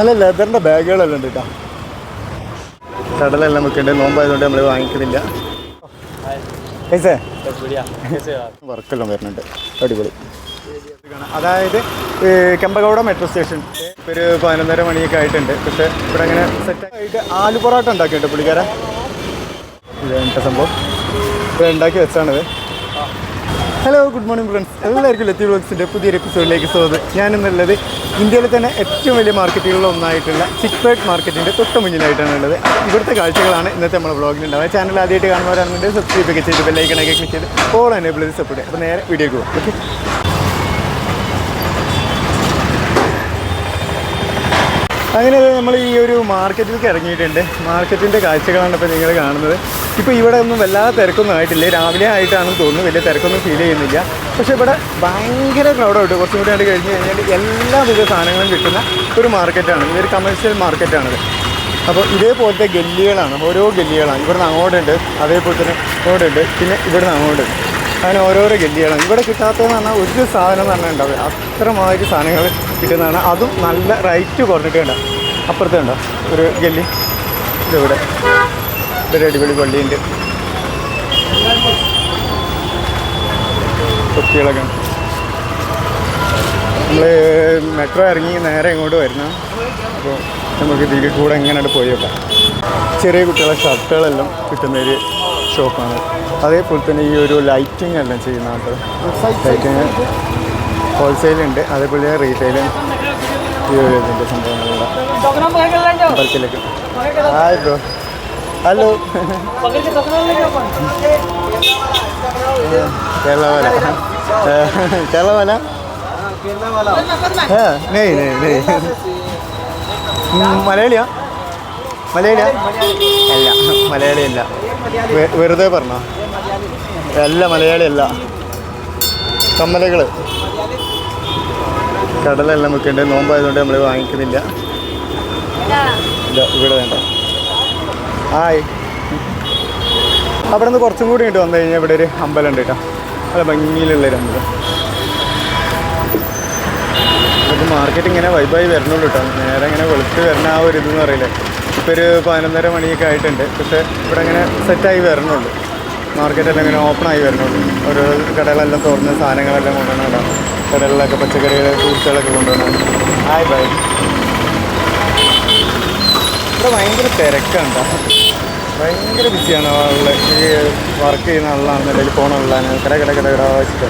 നല്ല ലെതറിന്റെ ബാഗുകളെല്ലാം ഉണ്ട് കേട്ടോ കടലെല്ലാം വെക്കുന്നുണ്ട് നോമ്പായതുകൊണ്ട് നമ്മൾ വാങ്ങിക്കുന്നില്ല. വർക്കെല്ലാം വരുന്നുണ്ട്. അടിപൊളി. അതായത് കെമ്പകൗട മെട്രോ സ്റ്റേഷൻ ഒരു പതിനൊന്നര മണിയൊക്കെ ആയിട്ടുണ്ട്. പക്ഷെ ഇവിടെ അങ്ങനെ സെറ്റ് ആയിട്ട് ആലു പൊറോട്ട ഉണ്ടാക്കിയിട്ടുണ്ട് പുള്ളിക്കാരൻ. ഇത് എന്റെ സംഭവം? ഇവിടെ ഉണ്ടാക്കി വെച്ചാണിത്. ഹലോ ഗുഡ് മോർണിംഗ് ഫ്രണ്ട്സ് എല്ലാവർക്കും ലത്തി വ്ളോഗ്സിന്റെ പുതിയൊരു എപ്പിസോഡിലേക്ക് സ്വാഗതം. ഞാനിന്നുള്ളത് ഇന്ത്യയിലെ തന്നെ ഏറ്റവും വലിയ മാർക്കറ്റുകളിൽ ഒന്നായിട്ടുള്ള സിക്പേട്ട് മാർക്കറ്റിന്റെ തൊട്ട് മുന്നിലായിട്ടാണ് ഉള്ളത്. ഇവിടുത്തെ കാഴ്ചകളാണ് ഇന്നത്തെ നമ്മുടെ വ്ളോഗിൽ ഉണ്ടാവുക. ചാനൽ ആദ്യമായിട്ട് കാണുന്നവരാണെന്നുണ്ടെങ്കിൽ സബ്സ്ക്രൈബ് ഒക്കെ ചെയ്ത് ബെല്ലൈക്കണൊക്കെ ക്ലിക്ക് ചെയ്ത് ഓൾ എനേബിൾ സപ്പോർട്ട് അപ്പോൾ നേരെ വീഡിയോക്ക് പോകും ഓക്കെ അങ്ങനെ നമ്മൾ ഈ ഒരു മാർക്കറ്റിലേക്ക് ഇറങ്ങിയിട്ടുണ്ട്. മാർക്കറ്റിന്റെ കാഴ്ചകളാണ് ഇപ്പോൾ നിങ്ങൾ കാണുന്നത്. ഇപ്പോൾ ഇവിടെ ഒന്നും വല്ലാതെ തിരക്കൊന്നും ആയിട്ടില്ല. രാവിലെ ആയിട്ടാണെന്ന് തോന്നുന്നു. വലിയ തിരക്കൊന്നും ഫീൽ ചെയ്യുന്നില്ല. പക്ഷേ ഇവിടെ ഭയങ്കര ക്രൗഡായിട്ട് കുറച്ചും കൂടി ആയിട്ട് കഴിഞ്ഞ് കഴിഞ്ഞാൽ എല്ലാവിധ സാധനങ്ങളും കിട്ടുന്ന ഒരു മാർക്കറ്റാണ്. ഇതൊരു കമേഴ്ഷ്യൽ മാർക്കറ്റാണിത്. അപ്പോൾ ഇതേപോലത്തെ ഗല്ലികളാണ്. ഓരോ ഗല്ലികളാണ്. ഇവിടുന്ന് അങ്ങോട്ടുണ്ട്. അതേപോലെ തന്നെ അങ്ങോട്ടുണ്ട് പിന്നെ ഇവിടുന്ന് അങ്ങോട്ടുണ്ട്. അങ്ങനെ ഓരോരോ ഗല്ലികളാണ്. ഇവിടെ കിട്ടാത്തതെന്ന് പറഞ്ഞാൽ ഒരു സാധനം തന്നെ ഉണ്ടാവില്ല. അത്രമാതിരി സാധനങ്ങൾ കിട്ടുന്നതാണ് അതും നല്ല റൈറ്റ് കുറഞ്ഞിട്ടുണ്ട് അപ്പുറത്തെ അപ്പുറത്ത് കണ്ടോ? ഒരു ഗല്ലി ഇതിവിടെ. ഒരു അടിപൊളി പള്ളിയുണ്ട്. കുട്ടികളൊക്കെ. നമ്മൾ മെട്രോ ഇറങ്ങി നേരെ ഇങ്ങോട്ട് വരുന്ന. അപ്പോൾ നമുക്ക് ഇതിൽ കൂടെ എങ്ങനെയാണ് പോയി ചെറിയ കുട്ടികളെ ഷർട്ടുകളെല്ലാം കിട്ടുന്ന ഒരു ഷോപ്പാണ് അതേപോലെ തന്നെ ഈ ഒരു ലൈറ്റിംഗ് എല്ലാം ചെയ്യുന്ന കേട്ടോ. ലൈറ്റിങ് ഹോൾസെയിലുണ്ട്. അതേപോലെ റീറ്റെയിലും ഇതിന്റെ സംഭവങ്ങളുണ്ട് ബൾക്കിലേക്ക് ഹായ് ബ്രോ. ഹലോ. കേരളവല കേരളവല നെയ് നെയ് നെയ്. മലയാളിയാ? മലയാളിയാ? അല്ല മലയാളിയല്ല. വെറുതെ പറഞ്ഞോ. അല്ല മലയാളിയല്ല. കമ്മലുകൾ കടലെല്ലാം വെക്കുന്നുണ്ട് നോമ്പായതുകൊണ്ട് നമ്മൾ വാങ്ങിക്കുന്നില്ല. ഇല്ല ഇവിടെ വേണ്ട. ഹായ് അവിടെ നിന്ന് കുറച്ചും കൂടി ഇങ്ങോട്ട് വന്നു കഴിഞ്ഞാൽ ഇവിടെ ഒരു അമ്പലം ഉണ്ട് കേട്ടോ. നല്ല ഭംഗിയിലുള്ളൊരു അമ്പലം. ഇത് മാർക്കറ്റ് ഇങ്ങനെ വൈബായി വരണുള്ളൂ കേട്ടോ. നേരെ ഇങ്ങനെ വെളുത്ത് വരണ ആ ഒരു ഇതെന്ന് പറയില്ലേ. ഇപ്പോൾ ഒരു പതിനൊന്നര മണിയൊക്കെ ആയിട്ടുണ്ട്. പക്ഷേ ഇവിടെ ഇങ്ങനെ സെറ്റായി വരണുള്ളൂ. മാർക്കറ്റെല്ലാം ഇങ്ങനെ ഓപ്പണായി ആയി വരണുള്ളൂ. ഓരോ കടകളെല്ലാം തുറന്ന് സാധനങ്ങളെല്ലാം കൊണ്ടുവന്നിടാം കടകളിലൊക്കെ പച്ചക്കറികൾ ഫ്രൂട്ട്സുകളൊക്കെ കൊണ്ടുവന്നു. ഹായ് ബൈ ഇവിടെ ഭയങ്കര തിരക്കാണ് ട്ടോ. ഭയങ്കര ബിസിയാണ് ആളുകൾ ഈ വർക്ക് ചെയ്യുന്ന ആളാണെന്നുണ്ടെങ്കിൽ ഫോണുള്ളതാണ് കട കട കട കട വെച്ചിട്ട്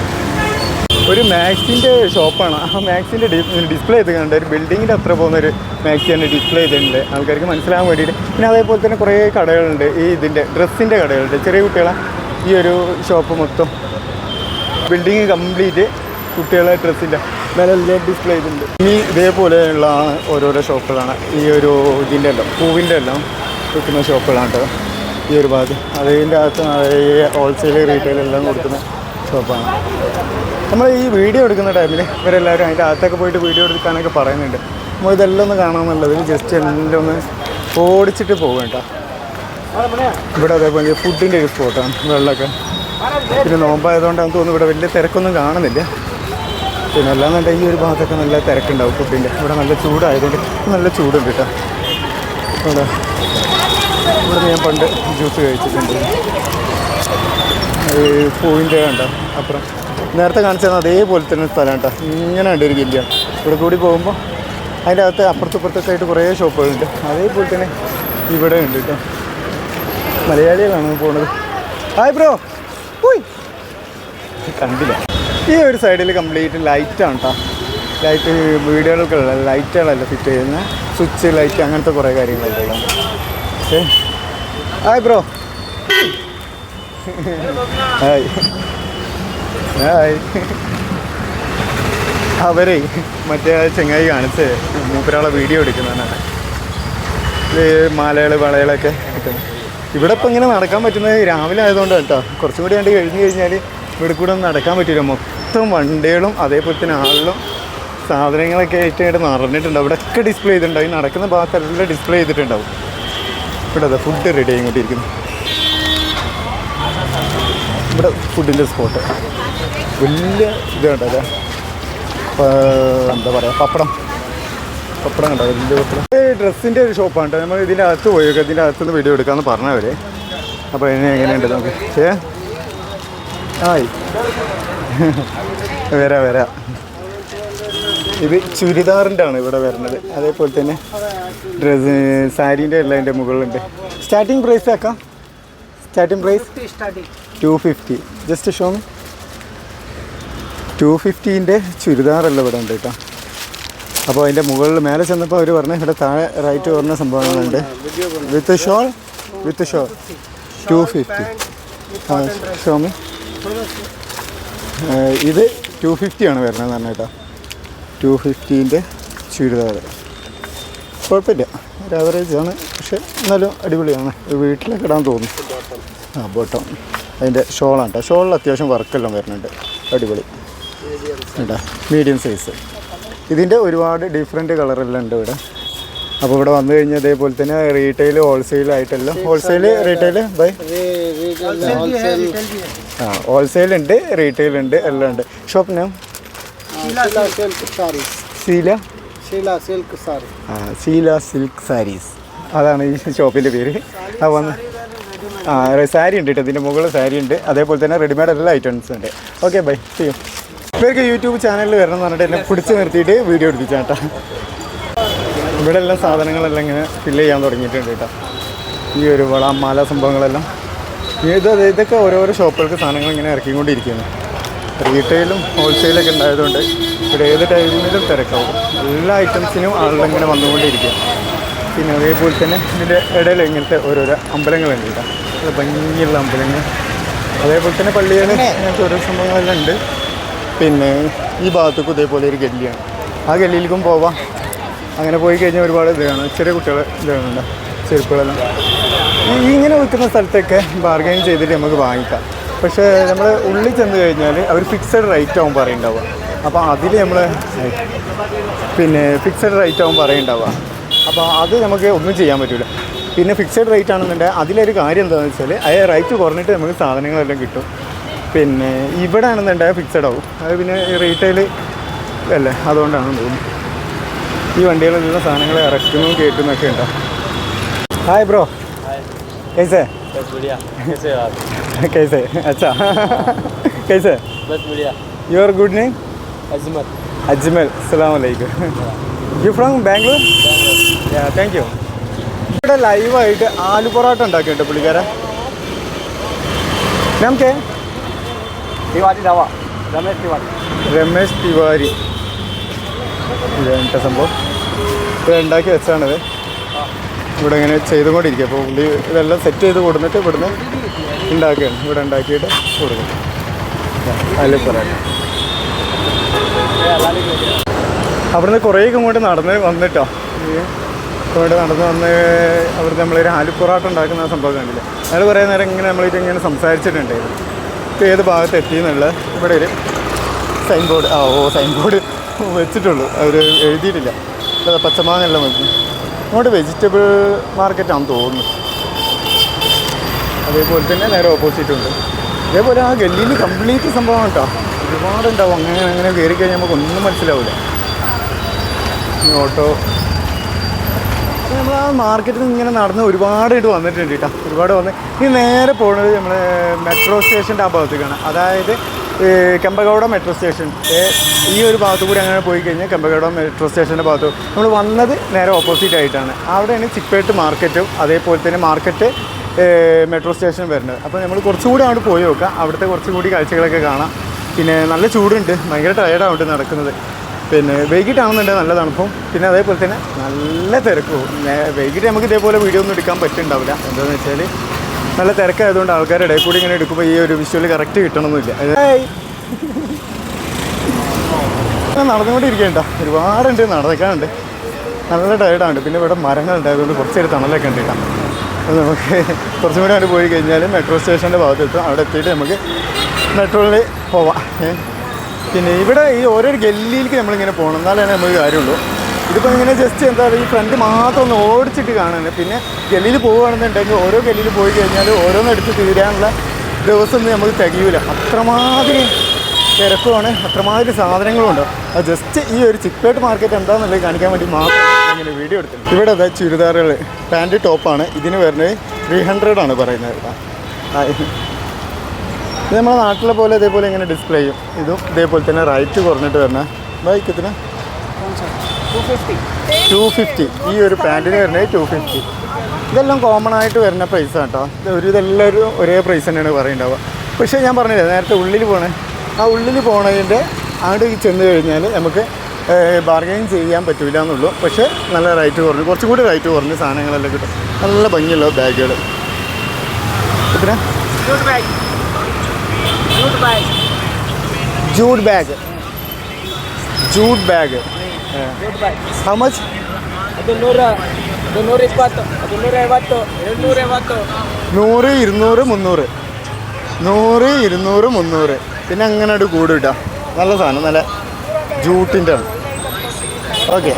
ഒരു മാക്സിന്റെ ഷോപ്പാണ് ആ മാക്സിന്റെ ഡിസ്പ്ലേ ചെയ്ത് കണ്ട് ഒരു ബിൽഡിങ്ങിന്റെ അത്ര പോകുന്ന ഒരു തന്നെ ഡിസ്പ്ലേ ചെയ്തിട്ടുണ്ട്. ആൾക്കാർക്ക് മനസ്സിലാകാൻ വേണ്ടിയിട്ട്. പിന്നെ അതേപോലെ തന്നെ കുറേ കടകളുണ്ട്. ഈ ഇതിന്റെ ഡ്രസ്സിന്റെ കടകളുണ്ട്. ചെറിയ കുട്ടികളെ ഈ ഒരു ഷോപ്പ് മൊത്തം. ബിൽഡിങ് കംപ്ലീറ്റ് കുട്ടികളെ ഡ്രസ്സിന്റെ മേലെല്ലാം ഡിസ്പ്ലേ ചെയ്തിട്ടുണ്ട്. ഇനി ഇതേപോലെയുള്ള ഓരോരോ ഷോപ്പുകളാണ്. ഈ ഒരു ഇതിന്റെ എല്ലാം പൂവിന്റെ എല്ലാം വിൽക്കുന്ന ഷോപ്പുകളാണ് കേട്ടോ. ഈ ഒരു ഭാഗത്ത്. അതിന്റെ അകത്ത് ഈ ഹോൾസെയിൽ റീറ്റെയിൽ എല്ലാം കൊടുക്കുന്ന ഷോപ്പാണ്. നമ്മൾ ഈ വീഡിയോ എടുക്കുന്ന ടൈമിൽ ഇവരെല്ലാവരും അതിന്റെ അകത്തൊക്കെ പോയിട്ട് വീഡിയോ എടുക്കാനൊക്കെ പറയുന്നുണ്ട്. നമ്മൾ ഇതെല്ലാം ഒന്ന് കാണാമെന്നുള്ളത് ജസ്റ്റ് എല്ലാം ഒന്ന് ഓടിച്ചിട്ട് പോകും കേട്ടോ. ഇവിടെ അതേപോലെ ഫുഡിന്റെ ഒരു സ്പോട്ടാണ് വെള്ളമൊക്കെ. പിന്നെ നോമ്പായതുകൊണ്ടാണെന്ന് തോന്നുന്നു ഇവിടെ വലിയ തിരക്കൊന്നും കാണുന്നില്ല. പിന്നെ അല്ലാന്നുണ്ടെങ്കിൽ ഈ ഒരു ഭാഗത്തൊക്കെ നല്ല തിരക്കുണ്ടാവും ഫുഡിന്റെ ഇവിടെ നല്ല ചൂടായതുകൊണ്ട് നല്ല ചൂടുണ്ട് കേട്ടോ. ഇവിടെ ഇവിടെ ഞാൻ പണ്ട് ജ്യൂസ് കഴിച്ചിട്ടുണ്ട്. പൂവിന്റെ കണ്ടോ? അപ്പുറം. നേരത്തെ കാണിച്ചത് അതേപോലെ തന്നെ സ്ഥലം കേട്ടോ. ഇങ്ങനെ ഉണ്ട് ഒരു ജില്ല ഇവിടെ കൂടി പോകുമ്പോൾ അതിന്റെ അകത്ത് അപ്പുറത്തും ഇപ്പുറത്തൊക്കെ ആയിട്ട് കുറേ ഷോപ്പുകളുണ്ട്. അതേപോലെ തന്നെ ഇവിടെ ഉണ്ട് കേട്ടോ. മലയാളികളാണ് പോകുന്നത്. ഹായ് ബ്രോ പോയി കണ്ടില്ല. ഈ ഒരു സൈഡിൽ കംപ്ലീറ്റ് ലൈറ്റാണ് കേട്ടോ ലൈറ്റ് വീടുകൾക്കുള്ള ലൈറ്റുകളല്ല ഫിറ്റ് ചെയ്യുന്നത് സ്വിച്ച് ലൈറ്റ് അങ്ങനത്തെ കുറേ കാര്യങ്ങളൊക്കെ okay. Hi bro hi hi അവരെ മറ്റേ ചെങ്ങായി കാണിച്ച്. മൂപ്പരാളെ വീഡിയോ എടുക്കുന്നതാണ്. മാലകൾ വളകളൊക്കെ കിട്ടുന്നത് ഇവിടെ ഇപ്പം ഇങ്ങനെ നടക്കാൻ പറ്റുന്നത് രാവിലെ ആയതുകൊണ്ട് കേട്ടോ കുറച്ചും കൂടി കണ്ട് കഴിഞ്ഞ് കഴിഞ്ഞാൽ ഇവിടെ കൂടെ നടക്കാൻ പറ്റില്ല. മൊത്തം വണ്ടികളും അതേപോലെ തന്നെ ആളുകളും സാധനങ്ങളൊക്കെ ആയിട്ട് നിറഞ്ഞിട്ടുണ്ട്. അവിടെ ഒക്കെ ഡിസ്പ്ലേ ചെയ്തിട്ടുണ്ടാവും. ഈ നടക്കുന്ന ഭാഗത്തെല്ലാം ഡിസ്പ്ലേ ചെയ്തിട്ടുണ്ടാവും. ഇവിടെ അതെ ഫുഡ് റെഡി ആയിക്കൊണ്ടിരിക്കുന്നു. ഇവിടെ ഫുഡിന്റെ സ്പോട്ട് വലിയ ഇത് കണ്ടല്ലേ എന്താ പറയുക പപ്പടം. പപ്പടം കണ്ടോ? വലിയ പപ്പടം. ഡ്രസ്സിന്റെ ഒരു ഷോപ്പാണ് കേട്ടോ. നമ്മൾ ഇതിന്റെ അകത്ത് പോയി. ഇതിന്റെ അകത്തുനിന്ന് വീഡിയോ എടുക്കാമെന്ന് പറഞ്ഞവർ അപ്പോൾ എങ്ങനെ എങ്ങനെയുണ്ട് നമുക്ക് ഏ? ആയി. വരാ വരാ. ഇത് ചുരിദാറിന്റെ ആണ് ഇവിടെ വരുന്നത്. അതേപോലെ തന്നെ ഡ്രസ് സാരീന്റെ എല്ലാം അതിന്റെ മുകളിലുണ്ട്. സ്റ്റാർട്ടിങ് പ്രൈസ് ആക്കാം starting price two fifty just show two ഫിഫ്റ്റീന്റെ ചുരിദാറല്ല ഇവിടെ ഉണ്ട് കേട്ടോ. അപ്പോൾ അതിന്റെ മുകളിൽ മേലെ ചെന്നപ്പോൾ അവർ പറഞ്ഞു ഇവിടെ താഴെ റൈറ്റ് പറഞ്ഞ സംഭവങ്ങളുണ്ട്. With shawl with shawl two fifty show me ഇത് ടു ഫിഫ്റ്റി ആണ് വരുന്നത് കേട്ടോ. ടു ഫിഫ്റ്റീന്റെ ചുരിദാർ. കുഴപ്പമില്ല. ഒരു ആവറേജ് ആണ്. പക്ഷെ എന്നാലും അടിപൊളിയാണ്. വീട്ടിലൊക്കെ ഇടാൻ തോന്നും ആ ബോട്ടം അതിന്റെ ഷോളാണ് കേട്ടോ. ഷോളിൽ അത്യാവശ്യം വർക്കെല്ലാം വരുന്നുണ്ട്. അടിപൊളി. കേട്ടോ മീഡിയം സൈസ് ഇതിന്റെ ഒരുപാട് ഡിഫറെന്റ് കളറെല്ലാം ഉണ്ട് ഇവിടെ. അപ്പോൾ ഇവിടെ വന്നു കഴിഞ്ഞാൽ ഇതേപോലെ തന്നെ റീറ്റെയിൽ ഹോൾസെയിൽ ആയിട്ടല്ലോ. ഹോൾസെയിൽ റീറ്റെയിൽ ബൈ ആ ഹോൾസെയിൽ ഉണ്ട് റീറ്റെയിൽ ഉണ്ട് എല്ലാം ഉണ്ട്. ഷോപ്പ് നാം Sheila Silk. Sarees. സീല Sheila Silk ആ സീല സിൽക്ക് സാരീസ് അതാണ് ഈ ഷോപ്പിന്റെ പേര്. ആ വന്ന് ആ സാരി ഉണ്ട് കേട്ടോ ഇതിന്റെ മുകളിൽ സാരി ഉണ്ട്. അതേപോലെ തന്നെ റെഡിമെയ്ഡ് എല്ലാ ഐറ്റംസ് ഉണ്ട്. ഓക്കെ ബൈ ചെയ്യും ഇവർക്ക് യൂട്യൂബ് ചാനലിൽ വരണം എന്ന് പറഞ്ഞിട്ട് എന്നെ പിടിച്ചു നിർത്തിയിട്ട് വീഡിയോ എടുപ്പിച്ചാട്ടാ കേട്ടോ. ഇവിടെ എല്ലാം സാധനങ്ങളെല്ലാം ഇങ്ങനെ ഫില്ല് ചെയ്യാൻ തുടങ്ങിയിട്ടുണ്ട് കേട്ടോ. ഈ ഒരു വള മാല സംഭവങ്ങളെല്ലാം. ഇത് ഇതൊക്കെ ഓരോരോ ഷോപ്പുകൾക്ക് സാധനങ്ങൾ ഇങ്ങനെ ഇറക്കിക്കൊണ്ടിരിക്കുന്നു. റീറ്റെയിലും ഹോൾസെയിലൊക്കെ ഉണ്ടായതുകൊണ്ട് ഇവിടെ ഏത് ടൈമിലും തിരക്കാവും. എല്ലാ ഐറ്റംസിനും ആളുകളിങ്ങനെ വന്നുകൊണ്ടിരിക്കുക പിന്നെ അതേപോലെ തന്നെ ഇതിന്റെ ഇടയിൽ ഇങ്ങനത്തെ ഓരോരോ അമ്പലങ്ങളുണ്ട് കേട്ടോ. ഭംഗിയുള്ള അമ്പലങ്ങൾ. അതേപോലെ തന്നെ പള്ളികൾ ഇങ്ങനത്തെ ഓരോ സംഭവങ്ങളെല്ലാം ഉണ്ട്. പിന്നെ ഈ ഭാഗത്തേക്കും ഇതേപോലെ ഒരു ഗല്ലിയാണ്. ആ ഗല്ലിയിലേക്കും പോവാം. അങ്ങനെ പോയി കഴിഞ്ഞാൽ ഒരുപാട് ഇത് കാണും. ചെറിയ കുട്ടികൾ ഇത് കാണുന്നുണ്ട് ചെരുപ്പുകളെല്ലാം. ഇങ്ങനെ വിൽക്കുന്ന സ്ഥലത്തൊക്കെ ബാർഗെയിൻ ചെയ്തിട്ട് നമുക്ക് വാങ്ങിക്കാം. പക്ഷേ നമ്മൾ ഉള്ളിൽ ചെന്ന് കഴിഞ്ഞാൽ അവർ ഫിക്സഡ് റേറ്റ് ആവും പറയുണ്ടാവുക അപ്പോൾ അതിൽ നമ്മൾ പിന്നെ ഫിക്സഡ് റേറ്റ് ആവും പറയുണ്ടാവുക അപ്പോൾ അത് നമുക്ക് ഒന്നും ചെയ്യാൻ പറ്റില്ല പിന്നെ ഫിക്സഡ് റേറ്റ് ആണെന്നുണ്ടെങ്കിൽ അതിലൊരു കാര്യം എന്താണെന്ന് വെച്ചാൽ അത് റേറ്റ് കുറഞ്ഞിട്ട് നമുക്ക് സാധനങ്ങളെല്ലാം കിട്ടും. പിന്നെ ഇവിടെ ആണെന്നുണ്ടെങ്കിൽ ഫിക്സഡ് ആവും. അത് പിന്നെ റീറ്റെയിൽ അല്ലേ? അതുകൊണ്ടാണെന്ന് തോന്നുന്നു ഈ വണ്ടികളിലുള്ള സാധനങ്ങൾ ഇറക്കുന്നു കയറ്റുന്നൊക്കെ ഉണ്ടോ? ഹായ് ബ്രോ കൈസേ കൈസേ അച്ഛാ. കൈസേ your good name Ajmal. Ajmal. അസ്സാം വലൈക്കും you from Bangalore thank you ഇവിടെ ലൈവായിട്ട് ആലു പൊറോട്ട ഉണ്ടാക്കിയിട്ട് പുള്ളിക്കാരെ നമുക്ക്? രമേശ് തിവാരി. രമേശ് തിവാരി. സംഭവം? ഇത് ഉണ്ടാക്കി വെച്ചാണിത്. ഇവിടെ ഇങ്ങനെ ചെയ്തുകൊണ്ടിരിക്കുക. അപ്പോൾ പുള്ളി ഇതെല്ലാം സെറ്റ് ചെയ്ത് കൊടുത്തിട്ട് ഇവിടുന്ന് ഉണ്ടാക്കുകയാണ്. ഇവിടെ ഉണ്ടാക്കിയിട്ട് കൊടുക്കും. അതിൽ പറയാം അവിടുന്ന് കുറേ ഇങ്ങോട്ട് നടന്ന് വന്നിട്ടോ. ഇങ്ങോട്ട് നടന്ന് വന്ന് അവിടെ നമ്മളൊരു ആലു പൊറോട്ട ഉണ്ടാക്കുന്ന സംഭവം കണ്ടില്ല? അയാൾ കുറേ നേരം ഇങ്ങനെ നമ്മളിത് ഇങ്ങനെ സംസാരിച്ചിട്ടുണ്ടായിരുന്നു ഇപ്പോൾ ഏത് ഭാഗത്ത് എത്തിയെന്നുള്ള ഇവിടെ ഒരു സൈൻ ബോർഡ് ആ ഓ സൈൻ ബോർഡ് വെച്ചിട്ടുള്ളൂ. അവർ എഴുതിയിട്ടില്ല. അത് പച്ചമാങ്ങെല്ലാം വെക്കും. അങ്ങോട്ട് വെജിറ്റബിൾ മാർക്കറ്റാണെന്ന് തോന്നുന്നു. അതേപോലെ തന്നെ നേരെ ഓപ്പോസിറ്റ് ഉണ്ട്. അതേപോലെ ആ ഗല്ലിയിൽ കംപ്ലീറ്റ് സംഭവം കേട്ടോ. ഒരുപാടുണ്ടാവും അങ്ങനെ അങ്ങനെ കയറി കഴിഞ്ഞാൽ നമുക്ക് ഒന്നും മനസ്സിലാവില്ല ഈ ഓട്ടോ നമ്മൾ ആ മാർക്കറ്റിൽ നിന്ന് ഇങ്ങനെ നടന്ന് ഒരുപാടായിട്ട് വന്നിട്ടുണ്ട് കേട്ടോ. ഒരുപാട് വന്ന്. ഈ നേരെ പോകുന്നത് നമ്മൾ മെട്രോ സ്റ്റേഷന്റെ ആ ഭാഗത്തേക്കാണ്. അതായത് കെമ്പഗൗഡ മെട്രോ സ്റ്റേഷൻ ഈ ഒരു ഭാഗത്തു കൂടി അങ്ങനെ പോയി കഴിഞ്ഞാൽ കെമ്പഗൗഡ മെട്രോ സ്റ്റേഷന്റെ ഭാഗത്ത് നമ്മൾ വന്നത് നേരെ ഓപ്പോസിറ്റ് ആയിട്ടാണ്. അവിടെയാണ് ചിപ്പേട്ട് മാർക്കറ്റും അതേപോലെ തന്നെ മാർക്കറ്റ് മെട്രോ സ്റ്റേഷൻ വരുന്നത്. അപ്പോൾ നമ്മൾ കുറച്ചുകൂടി അങ്ങോട്ട് പോയി നോക്കാം അവിടുത്തെ കുറച്ചുകൂടി കാഴ്ചകളൊക്കെ കാണാം. പിന്നെ നല്ല ചൂടുണ്ട്. ഭയങ്കര ടയർഡാവുണ്ട് നടക്കുന്നത്. പിന്നെ വൈകിട്ടാണെന്നുണ്ടെങ്കിൽ നല്ല തണുപ്പും. പിന്നെ അതേപോലെ തന്നെ നല്ല തിരക്കും. വൈകിട്ട് നമുക്ക് ഇതേപോലെ വീഡിയോ ഒന്നും എടുക്കാൻ പറ്റുന്നുണ്ടാവില്ല. എന്താണെന്ന് വെച്ചാൽ നല്ല തിരക്കായതുകൊണ്ട് ആൾക്കാരുടെ ഇടയിൽ കൂടി ഇങ്ങനെ എടുക്കുമ്പോൾ ഈ ഒരു വിഷ്വൽ കറക്റ്റ് കിട്ടണമെന്നില്ല നടന്നുകൊണ്ടിരിക്കണ്ട ഒരുപാടുണ്ട് നടക്കാനുണ്ട്. നല്ല ടയർഡാണ് പിന്നെ ഇവിടെ മരങ്ങളുണ്ട്. അതുകൊണ്ട് കുറച്ച് നേരം തണലൊക്കെ ഉണ്ട് കേട്ടോ. അത് നമുക്ക് കുറച്ചും കൂടി അവിടെ പോയി കഴിഞ്ഞാൽ മെട്രോ സ്റ്റേഷന്റെ ഭാഗത്ത് എത്തും അവിടെ എത്തിയിട്ട് നമുക്ക് മെട്രോയിൽ പോവാം. പിന്നെ ഇവിടെ ഈ ഓരോ ഗല്ലിയിലേക്ക് നമ്മളിങ്ങനെ പോകണം എന്നാലേ നമുക്ക് കാര്യമുള്ളൂ. ഇതിപ്പോൾ ഇങ്ങനെ ജസ്റ്റ് എന്താ പറയുക ഈ ഫ്രണ്ട് മാത്രം ഒന്ന് ഓടിച്ചിട്ട് കാണാൻ. പിന്നെ ഗല്ലിയിൽ പോവുകയാണെന്നുണ്ടെങ്കിൽ ഓരോ ഗല്ലിയിൽ പോയി കഴിഞ്ഞാൽ ഓരോന്ന് എടുത്ത് തീരാനുള്ള ദിവസം നമുക്ക് തികയൂല. അത്രമാതിരി തിരക്കുമാണ്. അത്രമാതിരി സാധനങ്ങളുണ്ട്. അത് ജസ്റ്റ് ഈ ഒരു ചിപ്പേട്ട് മാർക്കറ്റ് എന്താണെന്നുള്ളത് കാണിക്കാൻ വേണ്ടി മാത്രം ഇങ്ങനെ വീഡിയോ എടുത്തിട്ടുണ്ട്. ഇവിടെ അതായത് ചുരിദാറുകൾ പാന്റ് ടോപ്പാണ് ഇതിന് വരുന്നത് ത്രീ ഹൺഡ്രഡ് ആണ് പറയുന്നത് ഇത് നമ്മുടെ നാട്ടിലെ പോലെ ഇതേപോലെ ഇങ്ങനെ ഡിസ്പ്ലേ ചെയ്യും. ഇതും ഇതേപോലെ തന്നെ റൈറ്റ് കുറഞ്ഞിട്ട് വരുന്ന ബൈക്കത്തിന് ടു ഫിഫ്റ്റി ഈ ഒരു പാന്റിന് വരുന്നത് ടു ഫിഫ്റ്റി ഇതെല്ലാം കോമൺ ആയിട്ട് വരുന്ന പ്രൈസ് കേട്ടോ ഒരു ഇതെല്ലാവരും ഒരേ പ്രൈസ് തന്നെയാണ് പറയുണ്ടാവുക. പക്ഷേ ഞാൻ പറഞ്ഞില്ലേ നേരത്തെ ഉള്ളിൽ പോണേ. ആ ഉള്ളിൽ പോണതിന്റെ അങ്ങോട്ട് ചെന്ന് കഴിഞ്ഞാൽ നമുക്ക് ബാർഗെയിൻ ചെയ്യാൻ പറ്റില്ല എന്നുള്ളൂ പക്ഷേ നല്ല റേറ്റ് കുറഞ്ഞു. കുറച്ചും കൂടി റേറ്റ് കുറഞ്ഞ് സാധനങ്ങളെല്ലാം കിട്ടും. നല്ല ഭംഗിയുള്ള ബാഗുകൾ bag. Jute bag jute bag. How much ನೂರ ಅದು ನೂರ ಇಪ್ಪತ್ತು ಅದು ನೂರ ಐವತ್ತು ಎರಡು ನೂರ ಐವತ್ತು നൂറ് ഇരുന്നൂറ് മുന്നൂറ് നൂറ് ഇരുന്നൂറ് മുന്നൂറ് പിന്നെ അങ്ങനെ ഒരു കൂട് കിട്ടാം നല്ല സാധനം നല്ല ജൂട്ടിൻ്റെ ആണ് ഓക്കെ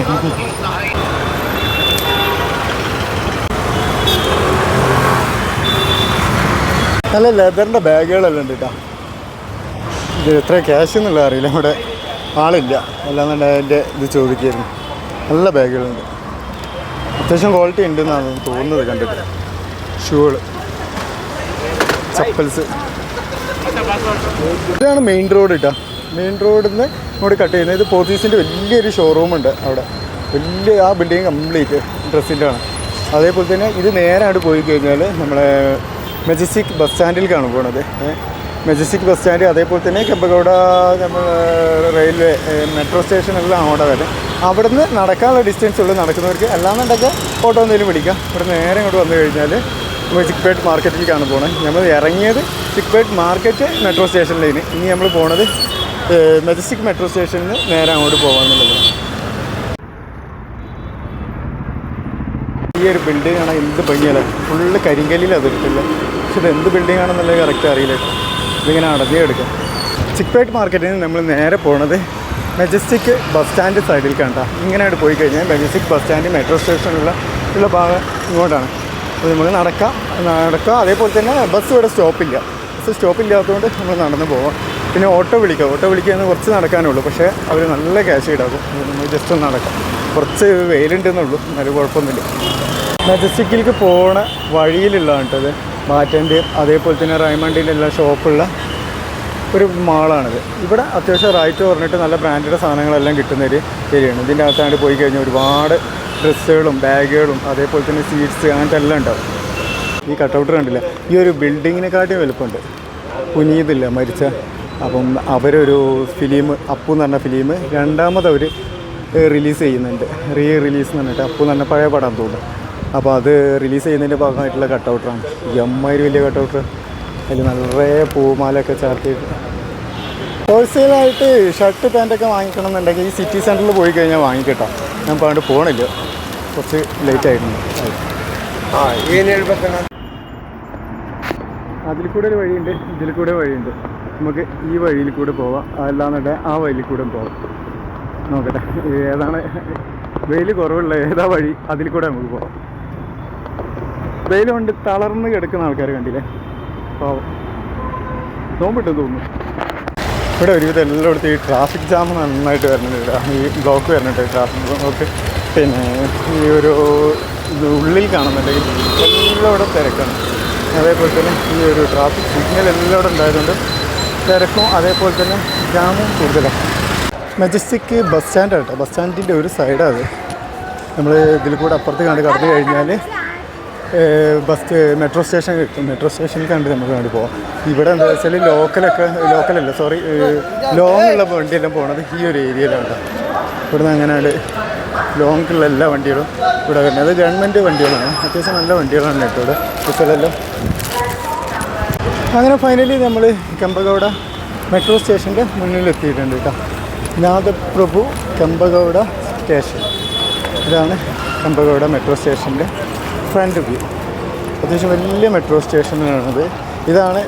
നല്ല ലെതറിൻ്റെ ബാഗുകളെല്ലാം ഉണ്ട് കേട്ടോ ഇത് എത്ര ക്യാഷ് എന്നുള്ള അറിയില്ല ഇവിടെ ആളില്ല അല്ലാന്നുണ്ടെങ്കിൽ അതിൻ്റെ ഇത് ചോദിക്കായിരുന്നു നല്ല ബാഗുകളുണ്ട് അത്യാവശ്യം ക്വാളിറ്റി ഉണ്ടെന്നാണ് തോന്നുന്നത് കണ്ടിട്ട്. ഷൂകൾ ചപ്പൽസ് ഇതാണ് മെയിൻ റോഡ് കേട്ടോ മെയിൻ റോഡിൽ നിന്ന് ഇങ്ങോട്ട് കട്ട് ചെയ്യുന്നത്. ഇത് പോത്തീസിന്റെ വലിയൊരു ഷോറൂം ഉണ്ട് അവിടെ. വലിയ ആ ബിൽഡിങ് കംപ്ലീറ്റ് ഡ്രസ്സിന്റെ ആണ്. അതേപോലെ തന്നെ ഇത് നേരെ അങ്ങോട്ട് പോയി കഴിഞ്ഞാൽ നമ്മളെ മെജസ്റ്റിക് ബസ് സ്റ്റാൻഡിലേക്കാണ് പോണത്. മെജസ്റ്റിക് ബസ് സ്റ്റാൻഡ് അതേപോലെ തന്നെ കെമ്പഗൗഡ നമ്മൾ റെയിൽവേ മെട്രോ സ്റ്റേഷനെല്ലാം അവിടെ വരെ അവിടെ നിന്ന് നടക്കാനുള്ള ഡിസ്റ്റൻസ് ഉള്ളൂ നടക്കുന്നവർക്ക്. അല്ലാന്നുണ്ടെങ്കിൽ ഫോട്ടോ എന്തെങ്കിലും പിടിക്കാം. ഇവിടെ നേരെ ഇങ്ങോട്ട് വന്നു കഴിഞ്ഞാൽ നമ്മൾ ചിക്പേട്ട് മാർക്കറ്റിലേക്കാണ് പോണത് നമ്മൾ ഇറങ്ങിയത് ചിക്പേട്ട് മാർക്കറ്റ് മെട്രോ സ്റ്റേഷനിലേക്ക് ഇനി നമ്മൾ പോണത് മെജസ്റ്റിക് മെട്രോ സ്റ്റേഷനിൽ നിന്ന് നേരെ അങ്ങോട്ട് പോകാമെന്നുള്ളത് ഈ ഒരു ബിൽഡിംഗ് ആണ് എന്ത് ഭംഗിയല്ല ഫുള്ള് കരിങ്കല്ലിൽ അതിർത്തില്ല പക്ഷെ ഇത് എന്ത് ബിൽഡിംഗ് ആണെന്നുള്ളത് കറക്റ്റ് അറിയില്ല. ഇതിങ്ങനെ അടഞ്ഞേ എടുക്കാം ചിക്പേട്ട് മാർക്കറ്റിൽ നിന്ന് നമ്മൾ നേരെ പോണത് മെജസ്റ്റിക് ബസ് സ്റ്റാൻഡ് സൈഡിൽ കണ്ട. ഇങ്ങനെയായിട്ട് പോയി കഴിഞ്ഞാൽ മെജസ്റ്റിക് ബസ് സ്റ്റാൻഡ് മെട്രോ സ്റ്റേഷനുള്ള ഉള്ള ഭാഗം ഇങ്ങോട്ടാണ്. അപ്പോൾ നമ്മൾ നടക്കാം നടക്കാം. അതേപോലെ തന്നെ ബസ് ഇവിടെ സ്റ്റോപ്പില്ല ബസ് സ്റ്റോപ്പില്ലാത്തതുകൊണ്ട് നമ്മൾ നടന്ന് പോവാം. പിന്നെ ഓട്ടോ വിളിക്കുക ഓട്ടോ വിളിക്കുക കുറച്ച് നടക്കാനേ ഉള്ളൂ പക്ഷേ അവർ നല്ല ക്യാഷ് ഈടാക്കും നമ്മൾ ജസ്റ്റ് ഒന്ന് നടക്കാം. കുറച്ച് വെയിലുണ്ടെന്നുള്ളൂ. എന്നാലും കുഴപ്പമൊന്നുമില്ല. മെജസ്റ്റിക്കിലേക്ക് പോണ വഴിയിലുള്ളതാണ് കേട്ടത് മാറ്റന്റെയും അതേപോലെ തന്നെ റൈമണ്ടിന്റെ എല്ലാം ഷോപ്പുള്ള ഒരു മാളാണിത്. ഇവിടെ അത്യാവശ്യം റൈറ്റ് പറഞ്ഞിട്ട് നല്ല ബ്രാൻഡഡ് സാധനങ്ങളെല്ലാം കിട്ടുന്ന ഒരു ഏരിയയാണ് ഇതിന്റെ അകത്താണ്ട് പോയി കഴിഞ്ഞാൽ ഒരുപാട് ഡ്രസ്സുകളും ബാഗുകളും അതേപോലെ തന്നെ സീറ്റ്സ് അങ്ങനത്തെ എല്ലാം ഉണ്ടാവും. ഈ കട്ടൗട്ട് കണ്ടില്ല? ഈ ഒരു ബിൽഡിങ്ങിനെക്കാട്ടിയും വലുപ്പമുണ്ട്. പുനീതില്ല മരിച്ച. അപ്പം അവരൊരു ഫിലിം അപ്പു എന്ന് പറഞ്ഞ ഫിലിം രണ്ടാമത് അവർ റിലീസ് ചെയ്യുന്നുണ്ട്. റീ റിലീസ് എന്ന് പറഞ്ഞിട്ട് അപ്പു എന്ന് പറഞ്ഞ പഴയ പടം തോന്നുന്നു. അപ്പോൾ അത് റിലീസ് ചെയ്യുന്നതിന്റെ ഭാഗമായിട്ടുള്ള കട്ടൗട്ടറാണ് എമ്മാതിരി വലിയ കട്ടൗട്ടർ അതിൽ നിറയെ പൂമാലയൊക്കെ ചേർത്തിട്ട് ഹോൾസെയിലായിട്ട് ഷർട്ട് പാന്റൊക്കെ വാങ്ങിക്കണം എന്നുണ്ടെങ്കിൽ ഈ സിറ്റി സെന്ററിൽ പോയി കഴിഞ്ഞാൽ വാങ്ങിക്കട്ടോ. ഞാൻ പണ്ട് പോകണില്ല കുറച്ച് ലേറ്റ് ആയിരുന്നു. അതിൽ കൂടെ ഒരു വഴിയുണ്ട്. ഇതിൽ കൂടെ വഴിയുണ്ട്. നമുക്ക് ഈ വഴിയിൽ കൂടെ പോവാം. അല്ലാന്നുണ്ടെ ആ വഴിയിൽ കൂടെ പോവാം. നോക്കട്ടെ. ഏതാണ്? വെയിൽ കുറവുള്ള ഏതാ വഴി? അതിൽ കൂടെ നമുക്ക് പോവാം. വെയിലുകൊണ്ട് തളർന്ന് കിടക്കുന്ന ആൾക്കാർ കണ്ടില്ലേ? പാവം. നോമ്പിട്ടെന്ന് തോന്നുന്നു. ഇവിടെ ഒരുവിധം എല്ലായിടത്തും ഈ ട്രാഫിക് ജാം നന്നായിട്ട് വരുന്നുണ്ട് ഈ ബ്ലോക്ക് വരുന്നുണ്ട് ട്രാഫിക് ബ്ലോക്ക് പിന്നെ ഈ ഒരു ഉള്ളിൽ കാണുന്നുണ്ടെങ്കിൽ എല്ലാം ഇവിടെ തിരക്കാണ്. അതേപോലെ തന്നെ ഈ ഒരു ട്രാഫിക് സിഗ്നൽ എല്ലാം ഇവിടെ ഉണ്ടായതുകൊണ്ട് തിരക്കും അതേപോലെ തന്നെ ജാമും കൂടുതലാണ്. മജസ്റ്റിക് ബസ് സ്റ്റാൻഡ് കേട്ടോ ബസ് സ്റ്റാൻഡിന്റെ ഒരു സൈഡാണ് നമ്മൾ ഇതിൽ കൂടെ അപ്പുറത്ത് കണ്ട് കടന്നു കഴിഞ്ഞാൽ ബസ് മെട്രോ സ്റ്റേഷൻ കിട്ടും മെട്രോ സ്റ്റേഷനിൽ കണ്ട് നമുക്ക് വേണ്ടി പോവാം. ഇവിടെ എന്താ വെച്ചാൽ ലോക്കലൊക്കെ ലോക്കലല്ല സോറി ലോങ് ഉള്ള വണ്ടിയെല്ലാം പോണത് ഈ ഒരു ഏരിയയിലാണ് ഇവിടുന്ന് അങ്ങനെയാണ് ലോങ്ങിലുള്ള എല്ലാ വണ്ടികളും ഇവിടെ വരുന്നത്. ഗവൺമെന്റ് വണ്ടികളാണ്. അത്യാവശ്യം നല്ല വണ്ടികളാണ് കേട്ടോ ഇവിടെ. ബസ്സുകളെല്ലാം അങ്ങനെ ഫൈനലി നമ്മൾ കെമ്പഗൗഡ മെട്രോ സ്റ്റേഷന്റെ മുന്നിൽ എത്തിയിട്ടുണ്ട് കേട്ടോ. നാദപ്രഭു കെമ്പഗൗഡ സ്റ്റേഷൻ ഇതാണ് കെമ്പഗൗഡ മെട്രോ സ്റ്റേഷന്റെ ഫ്രണ്ട് വ്യൂ അത്യാവശ്യം വലിയ മെട്രോ സ്റ്റേഷനാണിത് ഇതാണ്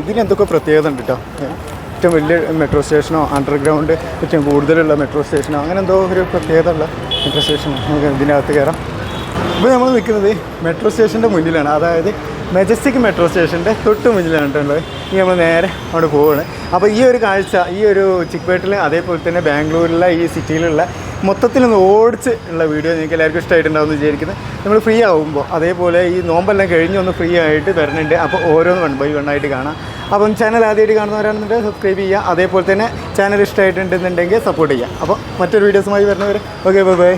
ഇതിന് എന്തൊക്കെ പ്രത്യേകത ഉണ്ട് കേട്ടോ ഏറ്റവും വലിയ മെട്രോ സ്റ്റേഷനോ അണ്ടർഗ്രൗണ്ട് ഏറ്റവും കൂടുതലുള്ള മെട്രോ സ്റ്റേഷനോ അങ്ങനെ എന്തോ ഒരു പ്രത്യേകത ഉള്ള മെട്രോ സ്റ്റേഷൻ ഇതിനകത്ത് കയറാം ഇപ്പോൾ നമ്മൾ നിൽക്കുന്നത് മെട്രോ സ്റ്റേഷന്റെ മുന്നിലാണ്. അതായത് മെജസ്റ്റിക് മെട്രോ സ്റ്റേഷന്റെ തൊട്ട് മുന്നിലാണ് കേട്ടോ ഇനി നമ്മൾ നേരെ അവിടെ പോവുകയാണ് അപ്പോൾ ഈ ഒരു കാഴ്ച ഈ ഒരു ചിക്ക്പേട്ടിൽ അതേപോലെ തന്നെ ബാംഗ്ലൂരിലെ ഈ സിറ്റിയിലുള്ള മൊത്തത്തിലൊന്ന് ഓടിച്ച് ഉള്ള വീഡിയോ നിങ്ങൾക്ക് എല്ലാവർക്കും ഇഷ്ടമായിട്ടുണ്ടാവുമെന്ന് വിചാരിക്കുന്നത് നമ്മൾ ഫ്രീ ആകുമ്പോൾ അതേപോലെ ഈ നോമ്പെല്ലാം കഴിഞ്ഞ് ഒന്ന് ഫ്രീ ആയിട്ട് വരുന്നുണ്ട്. അപ്പോൾ ഓരോന്ന് വൺ ബൈ വൺ ആയിട്ട് കാണാം. അപ്പം ചാനൽ ആദ്യമായിട്ട് കാണുന്നവരാണെന്നുണ്ടെങ്കിൽ സബ്സ്ക്രൈബ് ചെയ്യുക. അതേപോലെ തന്നെ ചാനൽ ഇഷ്ടമായിട്ടുണ്ടെന്നുണ്ടെങ്കിൽ സപ്പോർട്ട് ചെയ്യുക. അപ്പോൾ മറ്റൊരു വീഡിയോസുമായി വരുന്നവർ ഓക്കെ ബൈ ബൈ